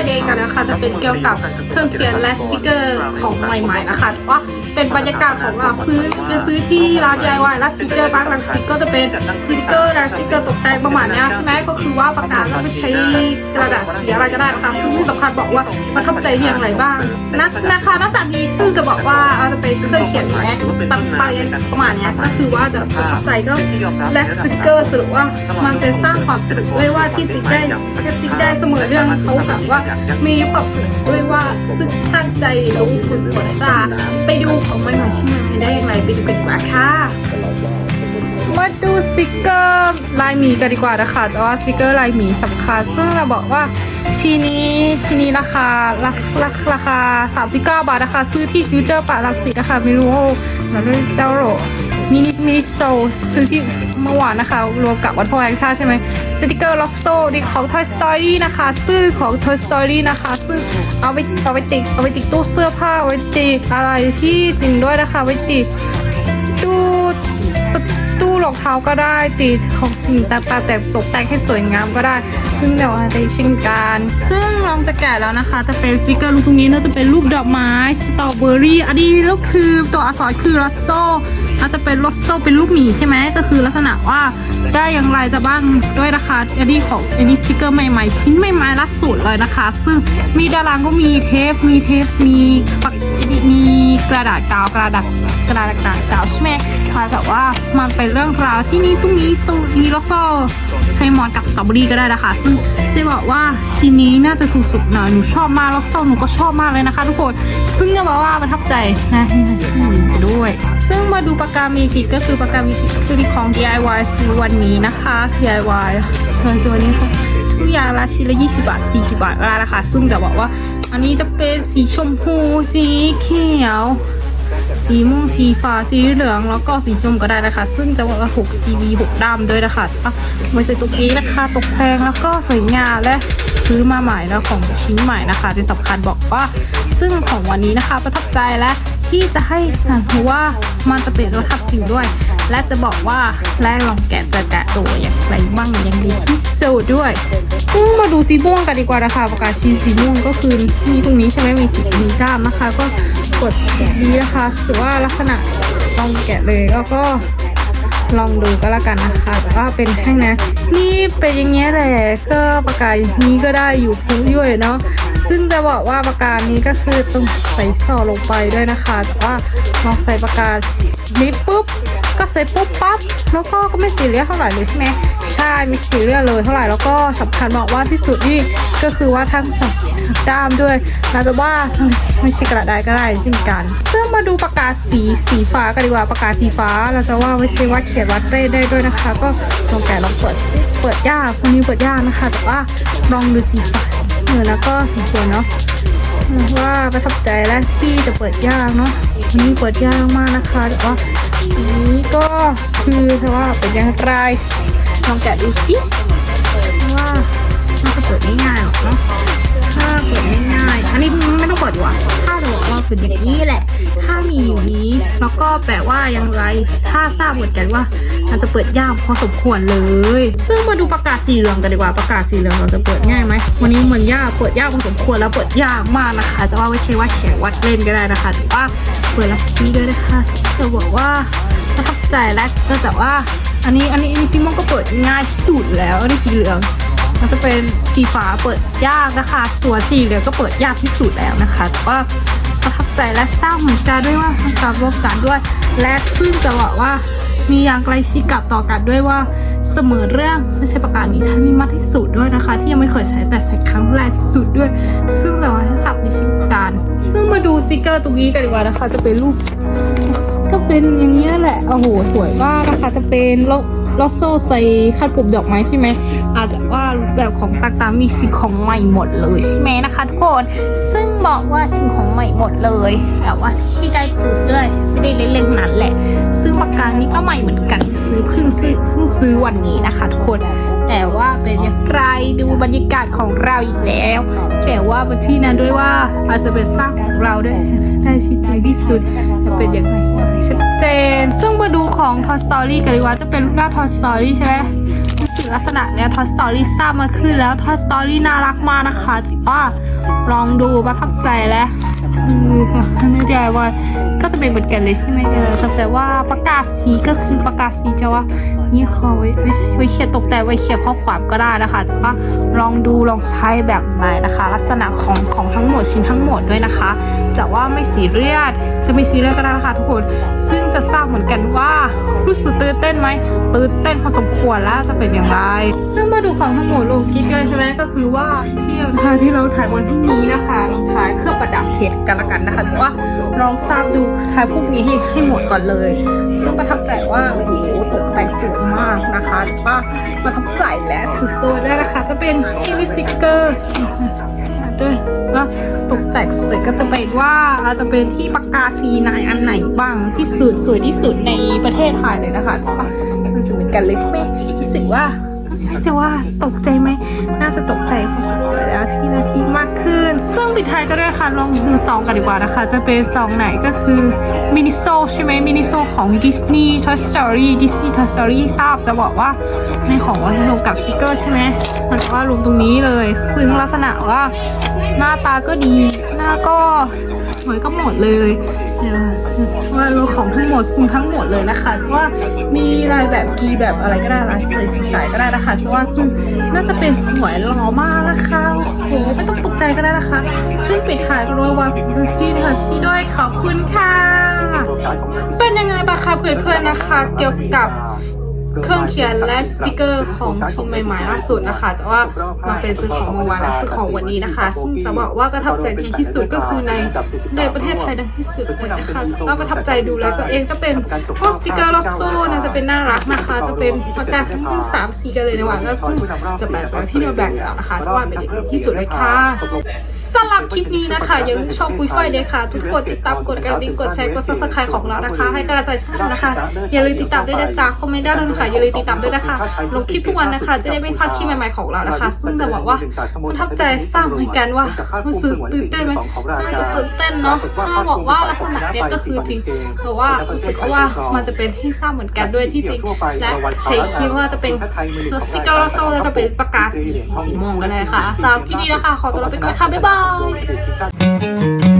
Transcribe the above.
Friday กันนะคะ จะเป็นเกี่ยวกับเครื่องเขียนและสติกเกอร์ของใหม่ๆนะคะว่าเป็นบรรยากาศของเราซื้อจะซื้อที่ร้าน DIY และสติกเกอร์บ้างร้านสติกเกอร์จะเป็นสติกเกอร์และสติกเกอร์ตกแต่งประมาณนี้ใช่ไหมก็คือว่าปากกาเราไม่ใช้กระดาษสีอะไรก็ได้นะคะซึ่งที่สำคัญบอกว่าประทับใจอย่างไรบ้างนะนะคะนอกจากนี้ซึ่งจะบอกว่าเอาจะเป็นเครื่องเขียนแม็กปังไปประมาณนี้ก็คือว่าจะประทับใจก็และสติกเกอร์สรุปว่ามันเป็นสร้างความสนุกด้วยว่าที่จิกได้จิกได้เสมอเรื่องเขาแบบว่ามีความสนุกด้วยว่าซึ่งตั้งใจลงทุนกดตาไปดูของใหม่ๆชิ้นใหม่ได้อย่างไรไปดูกันดีกว่าค่ะมาดูสติกเกอร์ลายหมีกันดีกว่านะคะแต่ว่าสติกเกอร์ลายหมีสำคัญซึ่งเราบอกว่าชีนี้ชีนี้ราคาราราราคา39บาทนะคะ ซื้อที่ฟิวเจอร์ปาลักสิตนะคะไม่รู้เราได้เซลโร มินิมินิโซซื้อที่เมื่อวานนะคะ รวมกับวันพ่อแห่งชาติใช่ไหมสติกเกอร์ลอสโซดีของ Toy Story นะคะซื้อของ Toy Story นะคะซึ่งเอาไปเอาไปติดเอาไปติดตู้เสื้อผ้าเอาไปติดอะไรที่จริงด้วยนะคะเอาไปติดตู้ตู้รองเท้าก็ได้ติดของสิ่งต่างๆแต่ตกแต่งให้สวยงามก็ได้ ซึ่งเดี๋ยวได้ชิมกันซึ่งลองจะแกะแล้วนะคะ จะเป็นสติกเกอร์ลูกตรงนี้น่าจะเป็นรูปดอกไม้สตรอเบอรี่อันนี้ก็คือตัวอักษรคือลอสโซ อาจจะเป็นลอสโซเป็นลูกหมีใช่ไหมก็คือลักษณะว่าได้อย่างไรจะบ้างด้วยนะคะอันนี้ของอันนี้สติกเกอร์ใหม่ๆ ชิ้นใหม่ๆล่าสุดเลยนะคะ ซึ่งมีดารางก็มีเทปมีเทปมีปักมี กระดาษกาวกระดาษกระดาษกาวกาวใช่ไหมคะแต่ว่ามันเป็นเรื่องราวที่นี่ตรงนี้ตรงนี้ลอสโซใช้มอนกับสตรอเบอรี่ก็ได้นะคะซึ่งเซบอกว่าชิ้นนี้น่าจะถูกสุดหน่อยหนูชอบมากลอสโซหนูก็ชอบมากเลยนะคะ ทุกคนซึ่งจะบอกว่าประทับใจนะด้วย ซึ่งมาดูปากกามีจิก็คือปากกามีจิก็คือของ DIY ซื้อวันนี้นะคะ DIY ซื้อวันนี้ค่ะทุกอย่างละชิ้นละ20 บาท 40 บาทก็ได้นะคะซึ่งจะบอกว่า อันนี้จะเป็นสีชมพู สีเขียว สีม่วง สีฟ้า สีเหลือง แล้วก็สีส้มก็ได้นะคะ ซึ่งจะบอกว่า6 CV 6ดำด้วยนะคะอะไว้ใส่ตัวนี้นะคะตกแพงแล้วก็สวยงามและซื้อมาใหม่แล้วของชิ้นใหม่นะคะที่สำคัญบอกว่า ซึ่งของวันนี้นะคะประทับใจและที่จะให้สั่งเพราะว่ามันจะเป็นรสทับทิมด้วย และจะบอกว่าแรกลองแกะจะแกะตัวอย่างไรบ้างย่างดีที่สุดด้วยซึ่งมาดูสีม่วงกันดีกว่านะคะประกาศชีสีม่วงก็คือมีตรงนี้ใช่ไหมมีมีด้ามนะคะ ก็กดดีนะคะถือว่าลักษณะลองแกะเลยแล้วก็ลองดูก็แล้วกันนะคะแต่ว่าเป็นแท่งนะ นี่เป็นอย่างเงี้ยแหละก็ปากกาอย่างนี้ก็ได้อยู่คุ้มย่อยเนาะซึ่งจะบอกว่าปากกานี้ก็คือต้องใส่ซอลงไปด้วยนะคะ แต่ว่าลองใส่ปากกานี้ปุ๊บ ก็ใส่ปุ๊บปั๊บแล้วก็ก็ไม่สีเรียสเท่าไหร่เลยใช่ไหมใช่ไม่สีเรียสเลยเท่าไหร่แล้วก็สำคัญบอกว่าที่สุดนี่ก็คือว่าทั้งสองด้ามด้วยเราจะว่าไม่ใช่กระดาษก็ได้เช่นกันซึ่งมาดูปากกาสีสีฟ้ากันดีกว่าปากกาสีฟ้าเราจะว่าไม่ใช่ว่าเขียนวัดเรทได้ด้วยนะคะ ก็ลองแกะลองเปิดเปิดยากคนนี้เปิดยากนะคะ แต่ว่าลองดูสีฟ้าเออแล้วก็สีสวยเนาะว่าประทับใจและที่จะเปิดยากเนาะวันนี้เปิดยากมากนะคะแต่ว่า นนี้ก็คือว่าเป็นอย่างไรลองแกะดูสิว่ามันจะเปิดไม่ง่ายหรอกเนาะถ้าเปิดง่ายๆอันนี้ไม่ต้องเปิดดีกว่าถ้าเราเปิดอย่างนี้แหละถ้ามีอยู่นี้ แล้วก็แปลว่าอย่างไร ถ้าทราบเหมือนกันว่ามันจะเปิดยากพอสมควรเลย ซึ่งมาดูประกาศสีเหลืองกันดีกว่าประกาศสีเหลืองเราจะเปิดง่ายไหมวันนี้เหมือนยากเปิดยากพอสมควรแล้วเปิดยากมากนะคะ จะว่าไม่ใช่ว่าแข่งวัดเล่นก็ได้นะคะแต่ว่าเปิดลักซี่ด้วยนะคะจะบอกว่าประทับใจและก็แต่ว่า อันนี้อันนี้อันนี้ซิมอนก็เปิดง่ายที่สุดแล้วอันนี้สีเหลืองมันจะเป็นสีฟ้าเปิดยากนะคะ ส่วนสีเหลืองก็เปิดยากที่สุดแล้วนะคะแต่ว่า ประทับใจและสร้าเหมือนกันด้วยว่าทำการร่วมกันด้วย และซึ่งจะบอกว่ามีอย่างไกลชิดกับต่อกันด้วยว่าเสมอเรื่องไม่ใช่ประกาศนี้ท่านมีมากที่สุดด้วยนะคะ ที่ยังไม่เคยใช้แต่ใช้ครั้งแรกที่สุดด้วย ซึ่งแต่ว่าให้สับในชิ้นการ ซึ่งมาดูสติกเกอร์ตรงนี้กันดีกว่านะคะ จะเป็นรูป ก็เป็นอย่างนี้ยแหละโอ้โหสวยมากนะคะจะเป็นโลโลโซใส่คัดปุ่มดอกไม้ใช่ไหมอาจจะว่าแบบของต่างๆมีสิ่งของใหม่หมดเลยใช่ไหมนะคะทุกคนซึ่งบอกว่าสิ่งของใหม่หมดเลยแต่ว่าที่ได้จุดด้วยไม่ได้เล่นๆนั้นแหละซึ่งปากกานี้ก็ใหม่เหมือนกันซื้อเพิ่งซื้อเพิ่งซื้อวันนี้นะคะทุกคนแต่ว่าเป็นอย่างไรดูบรรยากาศของเราอีกแล้ว แต่ว่าบนที่นั้นด้วยว่าอาจจะเป็นสร้างของเราด้วยได้ชิดใจที่สุดจะเป็นอยังไง ชัดเจน ซึ่งมาดูของ Toy Story กันดีกว่าจะเป็นรูปหน้า Toy Story ใช่ไหมถึงลักษณะเนี้ย Toy Story ทราบมาขึ้นแล้ว Toy Story น่ารักมากนะคะจิว่าลองดูประทับใจแล้วคือค่ะไม่ใจว่าก็จะเป็นเหมือนกันเลยใช่ไหมเออแต่ว่าประกาศสีก็คือประกาศสีจะว่า นี่เขาไว้ไว้ไว้เขียนตกแต่งไว้เขียนข้อความก็ได้นะคะแต่ว่าลองดูลองใช้แบบไหนนะคะ ลักษณะของของทั้งหมดชิ้นทั้งหมดด้วยนะคะ จะว่าไม่สีเรียสจะไม่สีเรียสก็ได้นะคะทุกคน ซึ่งจะทราบเหมือนกันว่ารู้สึกตื่นเต้นไหมตื่นเต้นพอสมควรแล้วจะเป็นอย่างไร ซึ่งมาดูของทั้งหมดลงคลิปกันใช่ไหมก็คือว่าที่เราถ่ายที่เราถ่ายวันพรุ่งนี้นะคะถ่ายเครื่องประดับเพชรกันละกันนะคะแต่ว่าลองทราบดูถ่ายพวกนี้ให้ให้หมดก่อนเลย ซึ่งประทับใจว่าโอ้โหตกแต่งสวยมากนะคะป้ามาประทับใจและสุดๆด้วยนะคะ จะเป็นที่มีสติกเกอร์ด้วยว่าตกแต่งสวยก็จะเป็นว่าเราจะเป็นที่ปากกาสีนายอันไหนบ้างที่สุดสวยที่สุดในประเทศไทยเลยนะคะจ้ามันสวยเหมือนกันเลยใช่ไหมรู้สึกว่า จะว่าตกใจไหม น่าจะตกใจพอสมควรแล้วที่นาทีมากขึ้น ซึ่งปิดท้ายก็ด้วยค่ะ ลองดูซองกันดีกว่านะคะ จะเป็นซองไหนก็คือมินิโซใช่ไหมมินิโซของ Disney Toy Story Disney Toy Story ทราบจะบอกว่าในของวันรวมกับสติกเกอร์ใช่ไหมมันจะว่ารวมตรงนี้เลย ซึ่งลักษณะว่าหน้าตาก็ดี หน้าก็สวยก็หมดเลย เดี๋ยวว่ารวมของทั้งหมดซึ่งทั้งหมดเลยนะคะจะว่ามีลายแบบกีแบบอะไรก็ได้ลายใสๆก็ได้นะคะจะว่าซึ่งน่าจะเป็นสวยหล่อมากนะคะโอ้โหไม่ต้องตกใจก็ได้นะคะ ซึ่งปิดท้ายกันด้วยว่าที่นะคะที่ด้วยขอบคุณค่ะ เป็นยังไงบ้างคะเพื่อนๆนะคะ เกี่ยวกับ เครื่องเขียนและสติกเกอร์ของชิ้นใหม่ๆล่าสุดนะคะแต่ว่ามาเป็นซื้อของเมื่อวานและซื้อของวันนี้นะคะซึ่งจะบอกว่าประทับใจดีที่สุดก็คือในในประเทศไทยดังที่สุดเลยนะคะก็ประทับใจดูแล้วก็เองจะเป็นพวกสติกเกอร์ล็อสโซ่นะจะเป็นน่ารักนะคะ จะเป็นประกาศทั้งสามสีกันเลยในวันก็ซึ่งจะแบ่งไว้ที่เราแบ่งแล้วนะคะจะว่าเป็นดีที่สุดเลยค่ะสำหรับคลิปนี้นะคะอย่าลืมชอบปุยฝ้ายเด็ค่ะ ทุกคนติดตามกดกระดิ่งกดแชร์กดซับสไครต์ของเรานะคะ ให้กำลังใจช่องนะคะ อย่าลืมติดตามด้วยนะจ๊ะคอมเมนต์ได้เลยค่ะอย่าลืมติดตามด้วยนะคะลงคลิปทุกวันนะคะ จะได้ไม่พลาดคลิปใหม่ๆของเรานะคะ ซึ่งจะบอกว่าประทับใจสร้างเหมือนกันว่ารู้สึกตื่นเต้นไหมน่าจะตื่นเต้นเนาะถ้าบอกว่าลักษณะเนี้ยก็คือจริงแต่ว่ารู้สึกว่ามันจะเป็นที่สร้างเหมือนกันด้วยที่จริง และใช้คิดว่าจะเป็นสติกเกอร์โลโซจะเป็นปากกาสีสีม่วงกันเลยค่ะสำหรับคลิปนี้นะคะขอตัวลาไปก่อนค่ะบ๊ายบาย Thank you.